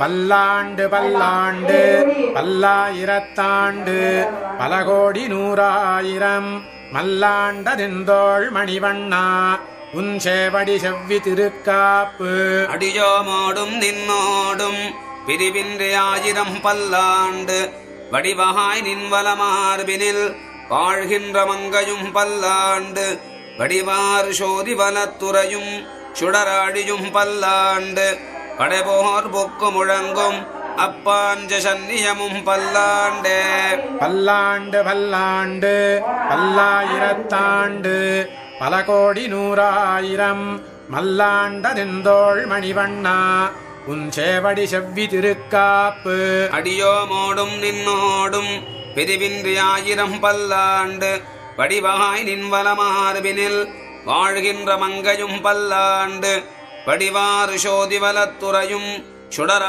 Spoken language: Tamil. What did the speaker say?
பல்லாண்டு பல்லாண்டு பல்லாயிரத்தாண்டு பல கோடி நூறாயிரம். மல்லாண்டதெந்தோள் மணிவண்ணா உன் சேவடி செவ்வி திருக்காப்பு. அடியோமோடும் நின்னோடும் பிரிவின்றி ஆயிரம் பல்லாண்டு வடிவகாய் நின்வலமார்பினில் வாழ்கின்ற மங்கையும் பல்லாண்டு வடிவார் சோதி வனத்துறையும் சுடராடியும் பல்லாண்டு படைபோர் பொக்கு முழங்கும் அப்பாஞ்ச சன்னியமும் பல்லாண்டே. பல்லாண்டு பல்லாண்டு பல்லாயிரத்தாண்டு பல கோடி நூறாயிரம் மல்லாண்டதெந்தோள் மணிவண்ணா உன் சேவடி செவ்வி திருக்காப்பு. அடியோமோடும் நின்னோடும் பிரிவின்றி ஆயிரம் பல்லாண்டு. வடிவகாய் நின்வலமார்பினில் வாழ்கின்ற மங்கையும் பல்லாண்டு. வடிவாறு சோதிவலத்துறையும் சுடர